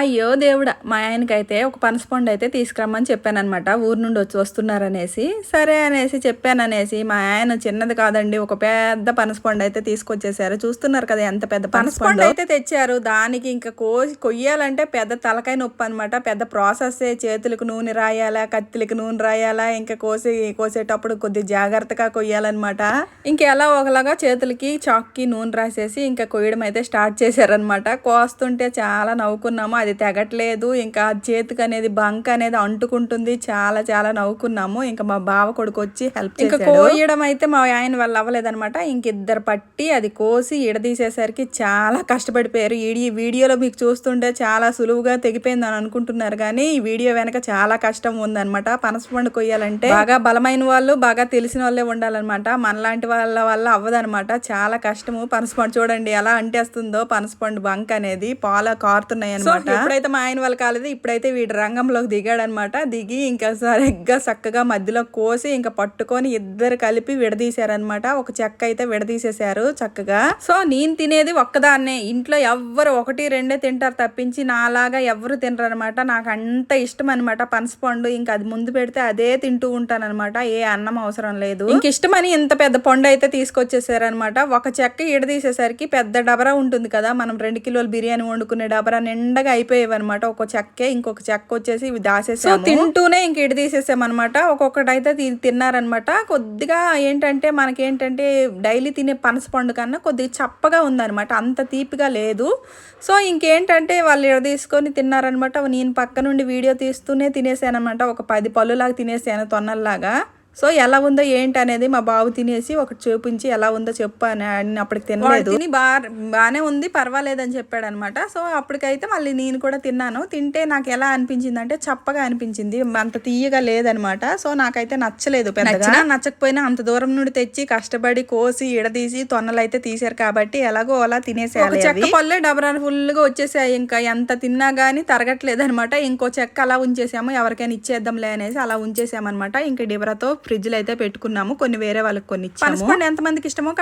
అయ్యో దేవుడా మా ఆయనకైతే ఒక పనసపండు అయితే తీసుకురమ్మని చెప్పానమాట ఊరు నుండి వచ్చి వస్తున్నారనేసి. సరే అనేసి చెప్పాననేసి మా ఆయన చిన్నది కాదండి ఒక పెద్ద పనసపండు అయితే తీసుకొచ్చేసారు. చూస్తున్నారు కదా ఎంత పెద్ద పనసపండు. అయితే తెచ్చారు. దానికి ఇంకా కోసి కొయ్యాలంటే పెద్ద తలకాయ నొప్పి అనమాట పెద్ద ప్రాసెస్ చేతులకు నూనె రాయాలా కత్తిలకు నూనె రాయాలా ఇంకా కోసి కోసేటప్పుడు కొద్ది జాగ్రత్తగా కొయ్యాలన్నమాట. ఇంకెలా ఒకలాగా చేతులకి చాక్కి నూనె రాసేసి ఇంకా కొయ్యడం అయితే స్టార్ట్ చేశారనమాట కోస్తుంటే చాలా నవ్వుకున్నాము. అది తెగట్లేదు. ఇంకా చేతికి అనేది బంక్ అనేది అంటుకుంటుంది. చాలా చాలా నవ్వుకున్నాము. ఇంకా మా బావ కొడుకు వచ్చి హెల్ప్ ఇంకా కోయడం అయితే మా ఆయన వల్ల అవ్వలేదనమాట ఇంక ఇద్దరు పట్టి అది కోసి ఇడదీసేసరికి చాలా కష్టపడిపోయారు. ఈ వీడియోలో మీకు చూస్తుంటే చాలా సులువుగా తెగిపోయింది అని అనుకుంటున్నారు. కానీ ఈ వీడియో వెనక చాలా కష్టం ఉందన్నమాట. పనసపండు కొయ్యాలంటే బాగా బలమైన వాళ్ళు బాగా తెలిసిన వాళ్ళే ఉండాలన్నమాట. మనలాంటి వాళ్ళ వల్ల అవ్వదన్నమాట. చాలా కష్టము. పనసపండు చూడండి ఎలా అంటేస్తుందో. పనసపండు బంక్ అనేది పాల కారుతున్నాయి అనమాట ఇప్పుడైతే మా ఆయన వాళ్ళు కాలేదు ఇప్పుడైతే వీడు రంగంలోకి దిగాడనమాట. దిగి ఇంకా సరిగ్గా చక్కగా మధ్యలో కోసి ఇంకా పట్టుకొని ఇద్దరు కలిపి విడదీశారనమాట. ఒక చెక్క అయితే విడదీసేశారు చక్కగా. సో నేను తినేది ఒక్కదాన్నే. ఇంట్లో ఎవ్వరు ఒకటి రెండే తింటారు తప్పించి నాలాగా ఎవరు తినరు అనమాట నాకు అంత ఇష్టం అనమాట పనసపండు ఇంకా అది ముందు పెడితే అదే తింటూ ఉంటాను అనమాట ఏ అన్నం అవసరం లేదు. ఇంక ఇష్టమని ఇంత పెద్ద పండు అయితే తీసుకొచ్చేసారనమాట. ఒక చెక్క ఈడదీసేసరికి పెద్ద డబరా ఉంటుంది కదా. మనం రెండు కిలోల బిర్యానీ వండుకునే డబరా నిండగా అయిపోయేవి అనమాట ఒక చెక్కే ఇంకొక చెక్క వచ్చేసి ఇవి దాసేసాము. తింటూనే ఇంక ఇడ తీసేసామన్నమాట. ఒక్కొక్కటి అయితే తిన్నారనమాట కొద్దిగా ఏంటంటే మనకేంటంటే డైలీ తినే పనస పండు కన్నా కొద్దిగా చప్పగా ఉందన్నమాట. అంత తీపిగా లేదు. సో ఇంకేంటంటే వాళ్ళు ఇడ తీసుకొని తిన్నారనమాట నేను పక్క నుండి వీడియో తీస్తూనే తినేసానమాట ఒక పది పళ్ళులాగా తినేసాను తొన్నల్లాగా సో ఎలా ఉందో ఏంటి అనేది మా బాబు తినేసి ఒకటి చూపించి ఎలా ఉందో చెప్పు అని అప్పటికి తినలేదు. తిని బా బాగానే ఉంది పర్వాలేదు అని చెప్పాడు అనమాట సో అప్పటికైతే మళ్ళీ నేను కూడా తిన్నాను. తింటే నాకు ఎలా అనిపించింది అంటే చప్పగా అనిపించింది. అంత తీయగా లేదనమాట. సో నాకైతే నచ్చలేదు పెద్దగా. నచ్చకపోయినా అంత దూరం నుండి తెచ్చి కష్టపడి కోసి ఇడదీసి తొన్నలు అయితే తీసారు కాబట్టి ఎలాగో అలా తినేసేయాలి చెక్క పళ్ళే డబరా ఫుల్గా వచ్చేసాయి. ఇంకా ఎంత తిన్నా గానీ తరగట్లేదు అనమాట ఇంకో చెక్క అలా ఉంచేసాము. ఎవరికైనా ఇచ్చేద్దాంలే అనేసి అలా ఉంచేసామన్నమాట ఇంకా డిబరాతో ఫ్రిడ్జ్లో అయితే పెట్టుకున్నాము. కొన్ని వేరే వాళ్ళకి కొన్ని ఇచ్చాము ఎంత మందికి ఇష్టమో